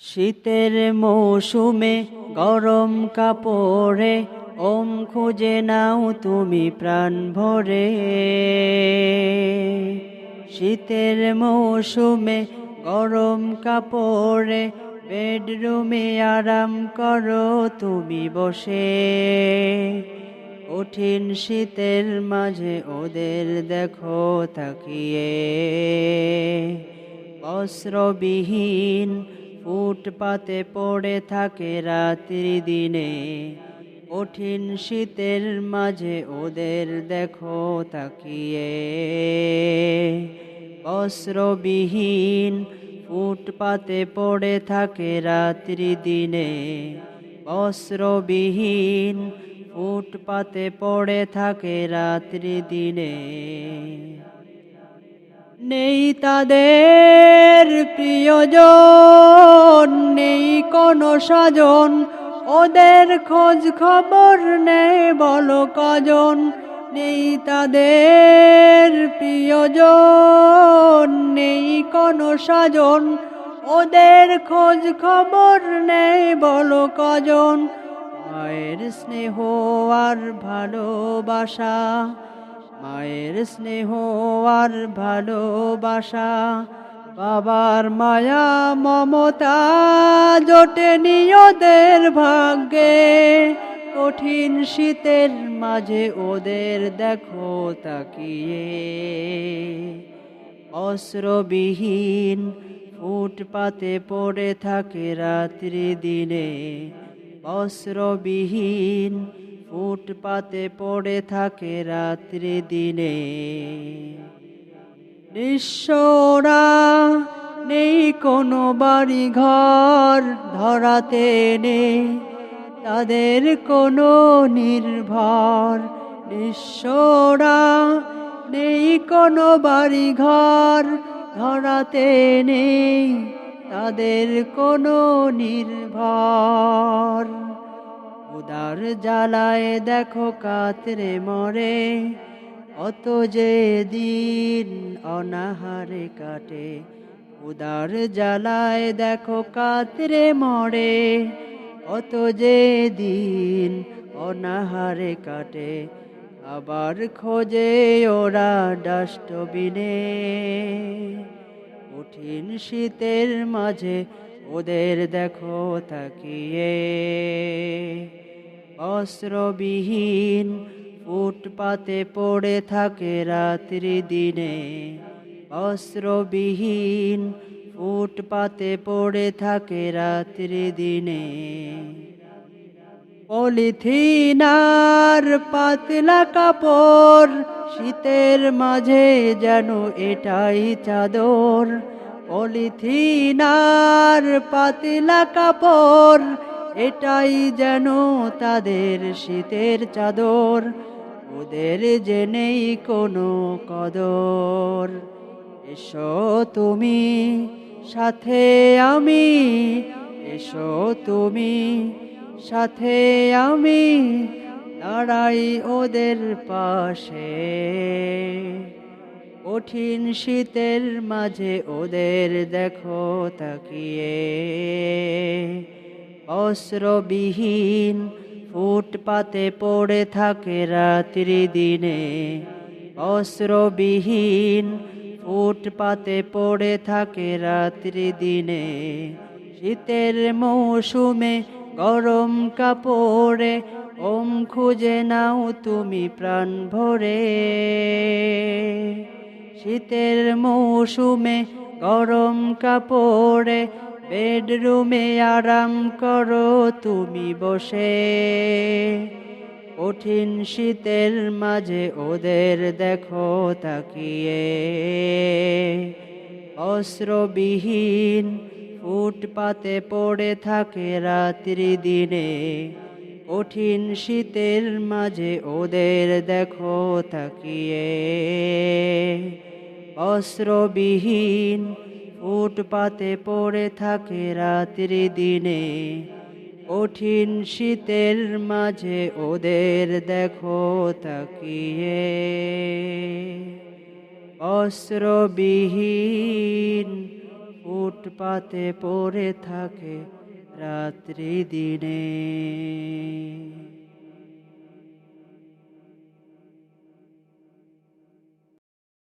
শীতের মৌসুমে গরম কাপড়ে, ওম খুঁজে নাও তুমি প্রাণ ভরে। শীতের মৌসুমে গরম কাপড়ে, বেডরুমে আরাম করো তুমি বসে। কঠিন শীতের মাঝে ওদের দেখো তাকিয়ে। বস্ত্রবিহীন ফুটপাতে পড়ে থাকে রাত্রি দিনে। কঠিন শীতের মাঝে ওদের দেখো তাকিয়ে। বস্ত্রবিহীন ফুটপাতে পড়ে থাকে রাত্রি দিনে। বস্ত্রবিহীন ফুটপাতে পড়ে থাকে রাত্রি দিনে। নেই তাদের প্রিয়জন, নেই কোনো সাজন ওদের খোঁজ খবর নেই, বলো কজন। নেই তাদের প্রিয়জন, নেই কোনো সাজন ওদের খোঁজ খবর নেই, বলো কজন। মায়ের স্নেহ আর ভালোবাসা, মায়ের স্নেহ আর ভালোবাসা। বাবার মায়া মমতা জোটে নিয়দের ভাগ্যে। কঠিন শীতের মাঝে ওদের দেখো তাকিয়ে। অস্ত্রবিহীন ফুটপাতে পড়ে থাকে রাত্রি দিনে। অস্ত্রবিহীন ফুটপাতে পড়ে থাকে রাত্রি দিনে। নিঃস্বরা নেই কোনো বাড়ি ঘর ধরাতে নেই তাদের কোনো নির্ভর। নিঃস্বরা নেই কোনো বাড়ি ঘর ধরাতে নেই তাদের কোনো নির্ভর। উদার জ্বালায় দেখো কাতরে মরে অত যে দিন অনাহারে কাটে, উদার জ্বালায় দেখো কাতরে মরে। অত যে দিন অনাহারে কাটে, আবার খোঁজে ওরা ডাস্টবিনে। কঠিন শীতের মাঝে ওদের দেখো তাকিয়ে, অস্ত্রবিহীন ফুটপাতে পড়ে থাকে রাত্রি দিনে। অস্ত্রবিহীন ফুটপাতে পড়ে থাকে রাত্রি দিনে। পলিথিনার পাতলা কাপড় শীতের মাঝে যেন এটাই চাদর। পলিথিনার পাতলা কাপড় এটাই যেন তাদের শীতের চাদর। ওদের যে নেই কোনো কদর। এসো তুমি সাথে আমি, এসো তুমি সাথে আমি দাঁড়াই ওদের পাশে। কঠিন শীতের মাঝে ওদের দেখো তাকিয়ে। অস্ত্রবিহীন ফুটপাতে পড়ে থাকে রাত্রি দিনে। অস্ত্রবিহীন ফুটপাতে পড়ে থাকে রাত্রি দিনে। শীতের মৌসুমে গরম কাপড়ে ওম খুঁজে নাও তুমি প্রাণ ভরে। শীতের মৌসুমে গরম কাপড়ে বেডরুমে আরাম করো, তুমি বসে। কঠিন শীতের মাঝে ওদের দেখো, তাকিয়ে। অস্ত্রবিহীন ফুটপাতে পড়ে থাকে রাত্রি দিনে। কঠিন শীতের মাঝে ওদের দেখো, তাকিয়ে। অস্ত্রবিহীন ফুটপাতে পড়ে থাকে রাত্রি দিনে। কঠিন শীতের মাঝে ওদের দেখো তাকিয়ে। অস্ত্রবিহীন ফুটপাতে পড়ে থাকে রাত্রি দিনে।